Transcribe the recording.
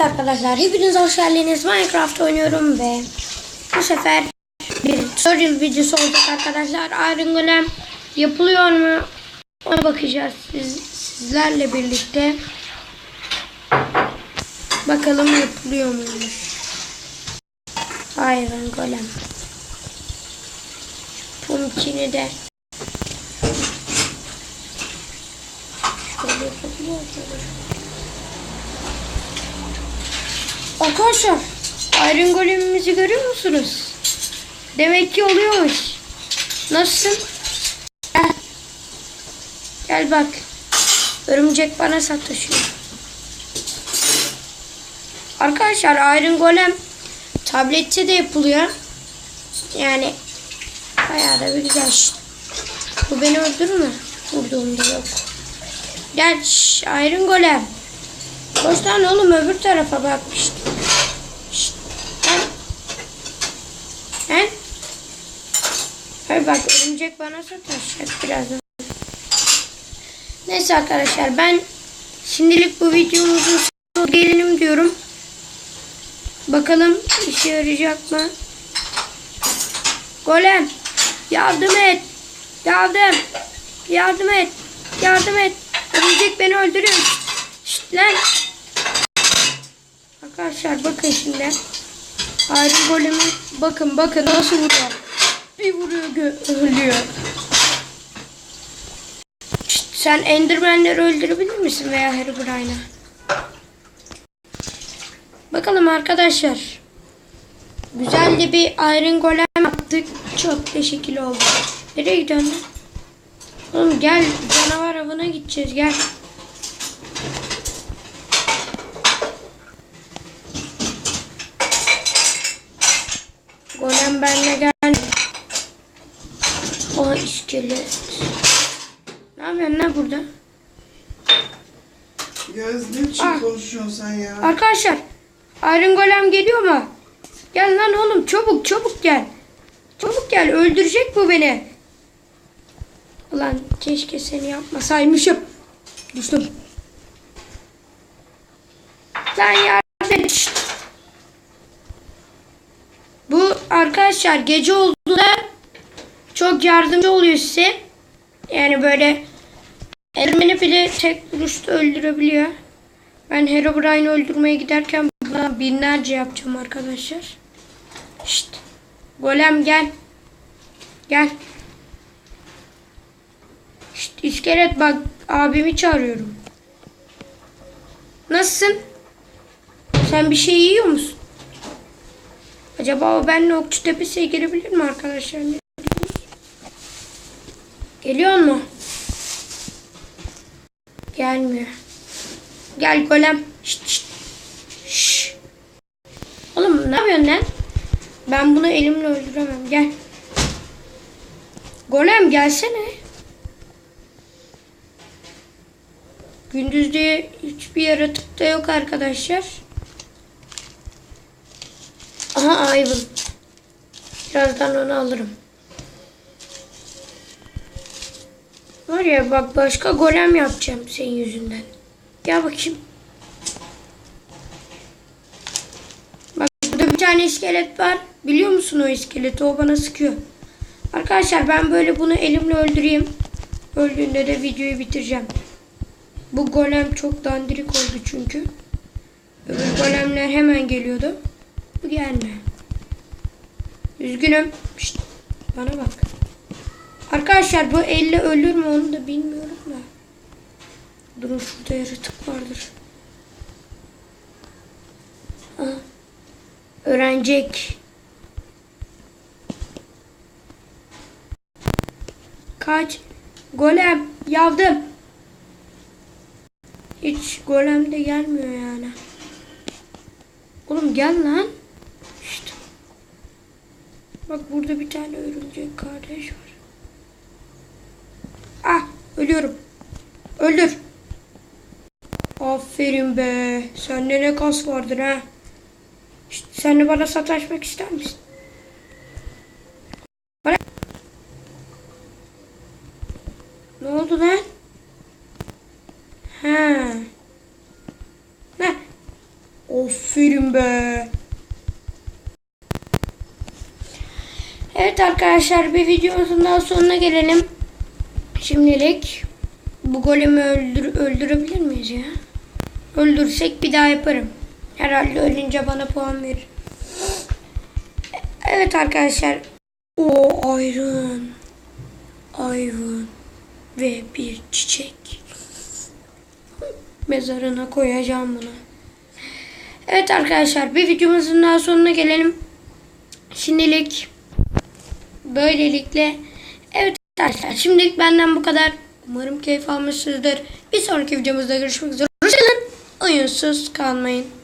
Evet arkadaşlar hepiniz hoş geldiniz. Minecraft oynuyorum ve bu sefer bir tutorial videosu olacak arkadaşlar. Iron Golem yapılıyor mu? Ona bakacağız siz, sizlerle birlikte. Bakalım yapılıyor muymuş? Iron Golem. Pumpkin'i de şöyle yapabiliyor Arkadaşlar Iron Golem'imizi görüyor musunuz? Demek ki oluyormuş. Nasılsın? Gel. Gel bak. Örümcek bana sataşıyor. Arkadaşlar Iron Golem tablette de yapılıyor. Yani bayağı da bir güzel. Şşt. Bu beni öldürür mü? Vurduğumda yok. Gel şş, Iron Golem. Boş oğlum öbür tarafa bakmıştım. Şşt. He? Hayır bak örümcek bana sataşacak birazdan. Neyse arkadaşlar ben şimdilik bu videomuzun sonuna gelelim diyorum. Bakalım işe yarayacak mı? Golem yardım et. Yardım. Yardım et. Yardım et. Örümcek beni öldürüyor. Şşt lan. Arkadaşlar bakın şimdi. Iron Golem'i bakın bakın nasıl vuruyor. Bir vuruyor ölüyor. Sen Enderman'leri öldürebilir misin veya Herobrine'ı? Bakalım arkadaşlar. Güzel de bir Iron Golem yaptık. Çok teşekkür oldu. Nereye gidiyorsun? Oğlum gel canavar avına gideceğiz gel. Golem benimle gel. O iskelet. Ne yapıyorsun lan burada? Göz ne biçim Ah. konuşuyorsun sen ya? Arkadaşlar Iron Golem geliyor mu? Gel lan oğlum çabuk çabuk gel. Çabuk gel öldürecek bu beni. Ulan keşke seni yapmasaymışım. Düştüm. Lan yardım et. Şşt. Bu arkadaşlar gece olduğunda çok yardımcı oluyor size. Yani böyle Ermeni bile tek vuruşta öldürebiliyor. Ben Herobrine'i öldürmeye giderken buna binlerce yapacağım arkadaşlar. Şşt. Golem gel. Gel. Şşt iskelet bak abimi çağırıyorum. Nasılsın? Sen bir şey yiyor musun? Acaba benimle okçu tepesiye girebilir mi arkadaşlar? Geliyor mu? Gelmiyor. Gel golem. Şşt şşt. Şşş. Oğlum ne yapıyorsun lan? Ben bunu elimle öldüremem. Gel. Golem gelsene. Gündüzde hiçbir yaratık da yok arkadaşlar. Aha Ivan. Birazdan onu alırım. Var ya bak başka golem yapacağım senin yüzünden. Gel bakayım. Bak burada bir tane iskelet var. Biliyor musun o iskeleti? O bana sıkıyor. Arkadaşlar ben böyle bunu elimle öldüreyim. Öldüğünde de videoyu bitireceğim. Bu golem çok dandirik oldu çünkü. Öbür golemler hemen geliyordu. Bu gelme. Üzgünüm. Şşt, bana bak. Arkadaşlar bu elle ölür mü onu da bilmiyorum da. Durun şurada yaratık vardır. Aha. Öğrenecek. Kaç. Golem. Yavdım. Hiç golem de gelmiyor yani. Oğlum gel lan. İşte. Bak burada bir tane örümcek kardeş var. Ah ölüyorum. Öldür. Aferin be. Sende ne kas vardır ha. Şşt, sen de bana sataşmak ister misin? Bana... Ne oldu lan? Ha. Ne? Aferin be. Evet arkadaşlar bir videomuzun daha sonuna gelelim. Şimdilik bu golemi öldür öldürebilir miyiz ya? Öldürsek bir daha yaparım. Herhalde ölünce bana puan verir. Evet arkadaşlar. O Iron. Iron. Ve bir çiçek. Mezarına koyacağım bunu. Evet arkadaşlar bir videomuzun daha sonuna gelelim. Şimdilik böylelikle evet arkadaşlar şimdilik benden bu kadar. Umarım keyif almışsınızdır. Bir sonraki videomuzda görüşmek üzere. Hoşçakalın. Oyunsuz kalmayın.